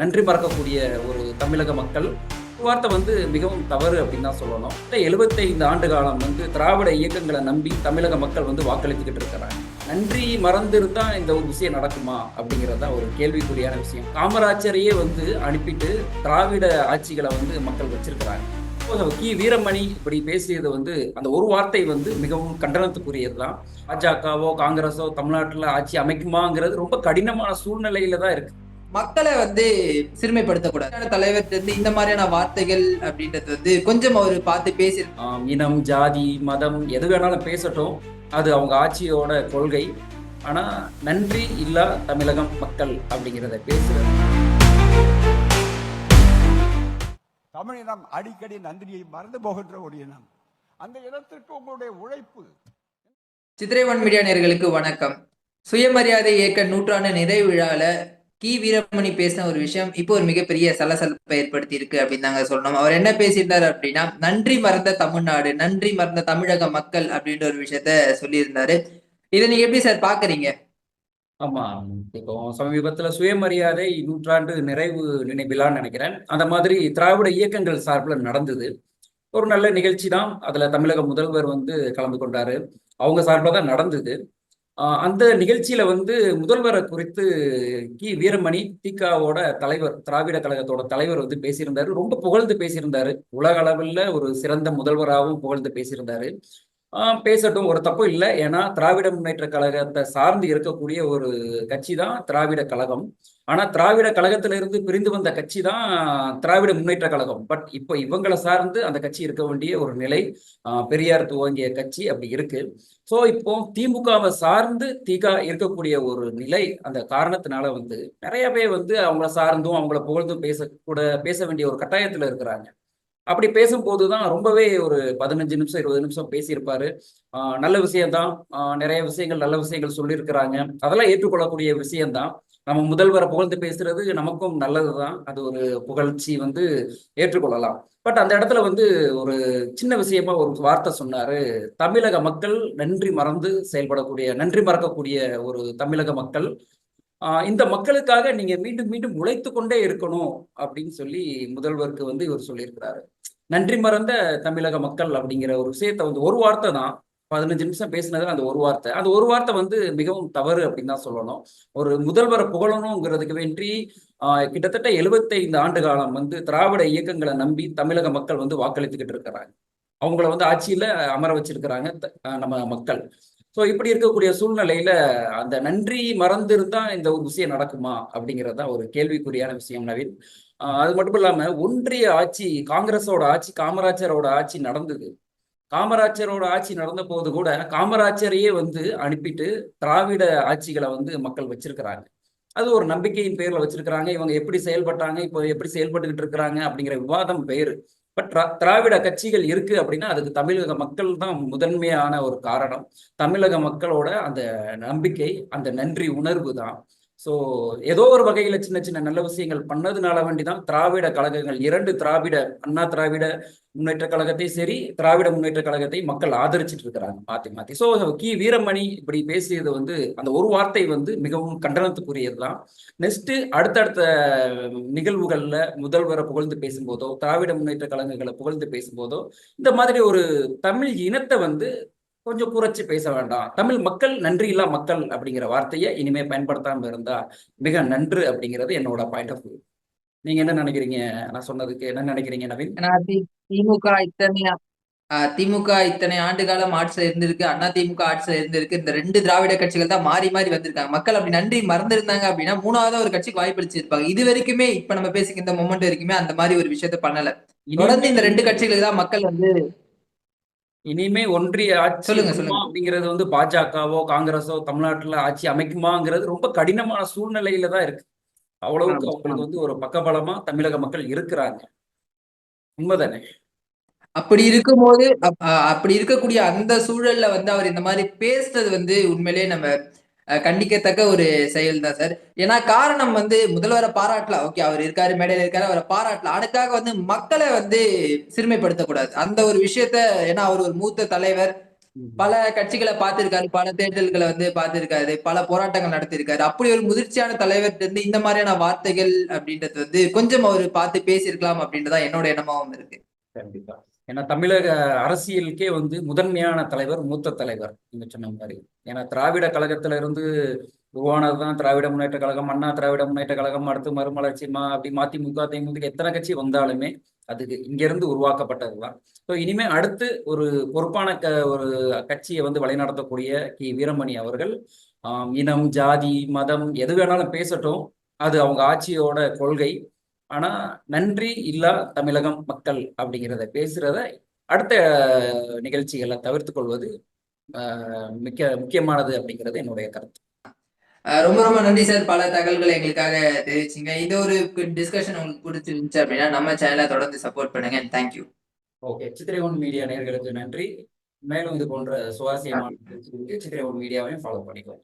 நன்றி மறக்கக்கூடிய ஒரு தமிழக மக்கள். வார்த்தை வந்து மிகவும் தவறு அப்படின்னு தான் சொல்லணும். எழுபத்தைந்து ஆண்டு காலம் வந்து திராவிட இயக்கங்களை நம்பி தமிழக மக்கள் வந்து வாக்களித்துக்கிட்டு இருக்கிறாங்க. நன்றி மறந்திருந்தா இந்த ஒரு விஷயம் நடக்குமா அப்படிங்கிறது தான் ஒரு கேள்விக்குறியான விஷயம். காமராஜரையே வந்து அனுப்பிட்டு திராவிட ஆட்சிகளை வந்து மக்கள் வச்சிருக்கிறாங்க. கி வீரமணி இப்படி பேசியது வந்து அந்த ஒரு வார்த்தை வந்து மிகவும் கண்டனத்துக்குரியது தான். பாஜகவோ காங்கிரஸோ தமிழ்நாட்டில் ஆட்சி அமைக்குமாங்கிறது ரொம்ப கடினமான சூழ்நிலையில தான் இருக்கு. மக்களை வந்து சிறுமைப்படுத்தக்கூடாது. தலைவர்கிட்ட இருந்து இந்த மாதிரியான வார்த்தைகள் அப்படின்றது வந்து கொஞ்சம் அவர் பார்த்து பேசி இனம் ஜாதி மதம் எது வேணாலும் பேசட்டும். அது அவங்க ஆட்சியோட கொள்கை. ஆனா நன்றி இல்லா தமிழகம் மக்கள் அப்படிங்கிறத பேசுறது. தமிழினம் அடிக்கடி நன்றியை மறந்து போகின்ற ஒரு இனம். அந்த இனத்திற்கு உங்களுடைய உழைப்பு. சித்திரைவன் மீடியா நேர்களுக்கு வணக்கம். சுயமரியாதை இயக்க நூற்றாண்டு நிறைவு விழால கி. வீரமணி பேசின ஒரு விஷயம் இப்போ ஒரு மிகப்பெரிய சலசலப்பை ஏற்படுத்தி இருக்கு அப்படின்னு தாங்க சொல்லணும். அவர் என்ன பேசியிருந்தாரு அப்படின்னா நன்றி மறந்த தமிழ்நாடு நன்றி மறந்த தமிழக மக்கள் அப்படின்ற ஒரு விஷயத்த சொல்லியிருந்தாரு. இதை நீங்க எப்படி சார் பாக்குறீங்க? ஆமா. இப்போ சமீபத்துல சுயமரியாதை நூற்றாண்டு நிறைவு நினைவிலான்னு நினைக்கிறேன். அந்த மாதிரி திராவிட இயக்கங்கள் சார்பில் நடந்தது. ஒரு நல்ல நிகழ்ச்சி தான். அதுல தமிழக முதல்வர் வந்து கலந்து கொண்டாரு. அவங்க சார்பில் தான் நடந்தது. அந்த நிகழ்ச்சியில வந்து முதல்வரை குறித்து கி. வீரமணி திகாவோட தலைவர் திராவிட கழகத்தோட தலைவர் வந்து பேசியிருந்தாரு. ரொம்ப புகழ்ந்து பேசியிருந்தாரு. உலக அளவில் ஒரு சிறந்த முதல்வராகவும் புகழ்ந்து பேசியிருந்தாரு. பேசட்டும். ஒரு தப்பு இல்லை. ஏன்னா திராவிட முன்னேற்ற கழகத்தை சார்ந்து இருக்கக்கூடிய ஒரு கட்சி தான் திராவிட கழகம். ஆனா திராவிட கழகத்திலிருந்து பிரிந்து வந்த கட்சி தான் திராவிட முன்னேற்ற கழகம். பட் இப்போ இவங்களை சார்ந்து அந்த கட்சி இருக்க வேண்டிய ஒரு நிலை பெரியார் துவங்கிய கட்சி அப்படி இருக்கு. ஸோ இப்போ திமுகவை சார்ந்து திக இருக்கக்கூடிய ஒரு நிலை அந்த காரணத்தினால வந்து நிறைய பேர் வந்து அவங்கள சார்ந்தும் அவங்கள புகழ்ந்தும் பேச கூட பேச வேண்டிய ஒரு கட்டாயத்துல இருக்கிறாங்க. அப்படி பேசும்போது தான் ரொம்பவே ஒரு பதினஞ்சு நிமிஷம் இருபது நிமிஷம் பேசியிருப்பாரு. ஆஹ் நல்ல விஷயம்தான். நிறைய விஷயங்கள் நல்ல விஷயங்கள் சொல்லியிருக்கிறாங்க. அதெல்லாம் ஏற்றுக்கொள்ளக்கூடிய விஷயம்தான். நம்ம முதல்வரை புகழ்ந்து பேசுறது நமக்கும் நல்லதுதான். அது ஒரு புகழ்ச்சி வந்து ஏற்றுக்கொள்ளலாம். பட் அந்த இடத்துல வந்து ஒரு சின்ன விஷயமா ஒரு வார்த்தை சொன்னாரு. தமிழக மக்கள் நன்றி மறந்து செயல்படக்கூடிய நன்றி மறக்கக்கூடிய ஒரு தமிழக மக்கள் இந்த மக்களுக்காக நீங்க மீண்டும் மீண்டும் உழைத்து கொண்டே இருக்கணும் அப்படின்னு சொல்லி முதல்வருக்கு வந்து இவர் சொல்லியிருக்கிறாரு. நன்றி மறந்த தமிழக மக்கள் அப்படிங்கிற ஒரு விஷயத்த வந்து ஒரு வார்த்தை தான். பதினஞ்சு நிமிஷம் பேசினது அந்த ஒரு வார்த்தை. அந்த ஒரு வார்த்தை வந்து மிகவும் தவறு அப்படின்னு தான் சொல்லணும். ஒரு முதல்வரை புகழணுங்கிறதுக்கு வேண்டி கிட்டத்தட்ட எழுபத்தைந்து ஆண்டு காலம் வந்து திராவிட இயக்கங்களை நம்பி தமிழக மக்கள் வந்து வாக்களித்துக்கிட்டு இருக்கிறாங்க. அவங்கள வந்து ஆட்சியில அமர வச்சிருக்கிறாங்க த- நம்ம மக்கள். ஸோ இப்படி இருக்கக்கூடிய சூழ்நிலையில அந்த நன்றி மறந்திருந்தா இந்த ஒரு விஷயம் நடக்குமா? அப்படிங்கிறது தான் ஒரு கேள்விக்குறியான விஷயம் நவீன். அது மட்டும் இல்லாம ஒன்றிய ஆட்சி காங்கிரஸோட ஆட்சி காமராஜரோட ஆட்சி நடந்தது. காமராஜரோட ஆட்சி நடந்த போது கூட காமராஜரையே வந்து அனுப்பிட்டு திராவிட ஆட்சிகளை வந்து மக்கள் வச்சிருக்கிறாங்க. அது ஒரு நம்பிக்கையின் பேர்ல வச்சிருக்கிறாங்க. இவங்க எப்படி செயல்பட்டாங்க இப்போ எப்படி செயல்பட்டுக்கிட்டு இருக்கிறாங்க அப்படிங்கிற விவாதம் பேரு பட் திராவிட கட்சிகள் இருக்கு அப்படின்னா அதுக்கு தமிழக மக்கள் தான் முதன்மையான ஒரு காரணம். தமிழக மக்களோட அந்த நம்பிக்கை அந்த நன்றி உணர்வு தான். ஸோ ஏதோ ஒரு வகையில் சின்ன சின்ன நல்ல விஷயங்கள் பண்ணதுனால வேண்டி தான் திராவிட கழகங்கள். இரண்டு திராவிட அண்ணா திராவிட முன்னேற்ற கழகத்தையும் சரி திராவிட முன்னேற்ற கழகத்தை மக்கள் ஆதரிச்சிட்டு இருக்கிறாங்க. மாத்தி மாத்தி. ஸோ கி. வீரமணி இப்படி பேசியது வந்து அந்த ஒரு வார்த்தை வந்து மிகவும் கண்டனத்துக்குரியது தான் நெக்ஸ்ட் அடுத்தடுத்த நிகழ்வுகளில் முதல்வரை புகழ்ந்து பேசும்போதோ திராவிட முன்னேற்ற கழகங்களை புகழ்ந்து பேசும்போதோ இந்த மாதிரி ஒரு தமிழ் இனத்தை வந்து கொஞ்சம் குறைச்சு பேச வேண்டாம். தமிழ் மக்கள் நன்றி இல்லா மக்கள் அப்படிங்கிற வார்த்தையை இனிமே பயன்படுத்தாம இருந்தா மிக நன்று அப்படிங்கிறது என்னோட பாயிண்ட் ஆஃப் வியூ நீங்க என்ன நினைக்கிறீங்க? நான் சொன்னதுக்கு என்ன நினைக்கிறீங்க நவீன்? திமுக இத்தனை திமுக இத்தனை ஆண்டு காலம் ஆட்சியில இருந்திருக்கு அண்ணா திமுக ஆட்சியில இருந்திருக்கு இந்த ரெண்டு திராவிட கட்சிகள் தான் மாறி மாறி வந்திருக்காங்க. மக்கள் அப்படி நன்றி மறந்திருந்தாங்க அப்படின்னா மூணாவது ஒரு கட்சிக்கு வாய்ப்பளிச்சிருப்பாங்க இது வரைக்குமே இப்ப நம்ம பேசிக்க இந்த மொமெண்ட் வரைக்குமே அந்த மாதிரி ஒரு விஷயத்த பண்ணல. தொடர்ந்து இந்த ரெண்டு கட்சிகளுக்கு தான் மக்கள் வந்து இனிமே ஒன்றிய ஆட்சி சொல்லுங்க. அப்படிங்கிறது வந்து பாஜகவோ காங்கிரஸோ தமிழ்நாட்டுல ஆட்சி அமைக்குமாங்கிறது ரொம்ப கடினமான சூழ்நிலையில தான் இருக்கு. அவ்வளவுக்கு அவங்களுக்கு வந்து ஒரு பக்கபலமா தமிழக மக்கள் இருக்கிறாங்க. உண்மைதானே? அப்படி இருக்கும்போது அப்படி இருக்கக்கூடிய அந்த சூழல்ல வந்து அவர் இந்த மாதிரி பேசுறது வந்து உண்மையிலேயே நம்ம கண்டிக்கத்தக்க ஒரு செயல் தான் சார். ஏன்னா காரணம் வந்து முதல்வரை பாராட்டலாம் ஓகே அவர் இருக்காரு மேடையில இருக்காரு அவரை பாராட்டலாம் அதுக்காக வந்து மக்களை வந்து சிறுமைப்படுத்தக்கூடாது. அந்த ஒரு விஷயத்த ஏன்னா அவர் ஒரு மூத்த தலைவர். பல கட்சிகளை பார்த்திருக்காரு பல தேர்தல்களை வந்து பார்த்திருக்காரு பல போராட்டங்கள் நடத்தியிருக்காரு. அப்படி ஒரு முதிர்ச்சியான தலைவர்கிட்ட இருந்து இந்த மாதிரியான வார்த்தைகள் அப்படின்றது வந்து கொஞ்சம் அவர் பார்த்து பேசியிருக்கலாம் அப்படின்றதான் என்னோட எண்ணமாவும் இருக்கு. கண்டிப்பா. ஏன்னா தமிழக அரசியலுக்கே வந்து முதன்மையான தலைவர் மூத்த தலைவர் நீங்க சொன்ன மாதிரி. ஏன்னா திராவிட கழகத்துல இருந்து உருவானது தான் திராவிட முன்னேற்ற கழகம் அண்ணா திராவிட முன்னேற்ற கழகம் அடுத்து மறுமலர்ச்சி மா அப்படி மதிமுக தேமுதிக எத்தனை கட்சி வந்தாலுமே அதுக்கு இங்கிருந்து உருவாக்கப்பட்டதுதான் ஸோ இனிமே அடுத்து ஒரு பொறுப்பான க ஒரு கட்சியை வந்து வழிநடத்தக்கூடிய கி. வீரமணி அவர்கள் இனம் ஜாதி மதம் எது வேணாலும் பேசட்டும். அது அவங்க ஆட்சியோட கொள்கை. ஆனா நன்றி இல்லா தமிழகம் மக்கள் அப்படிங்கிறத பேசுறத அடுத்த நிகழ்ச்சிகளை தவிர்த்து கொள்வது மிக்க முக்கியமானது அப்படிங்கிறது என்னுடைய கருத்து. ரொம்ப ரொம்ப நன்றி சார். பல தகவல்களை எங்களுக்காக தெரிவிச்சீங்க. இது ஒரு டிஸ்கஷன் உங்களுக்கு பிடிச்சிருந்துச்சு அப்படின்னா நம்ம சேனலை தொடர்ந்து சப்போர்ட் பண்ணுங்க. Thank you okay Chithirai one media நேயர்களுக்கு நன்றி. மேலும் இது போன்ற சுவாரஸ்யமான நிகழ்ச்சிகளுக்கு சித்திரை ஒன் மீடியாவையும் ஃபாலோ பண்ணிக்கோங்க.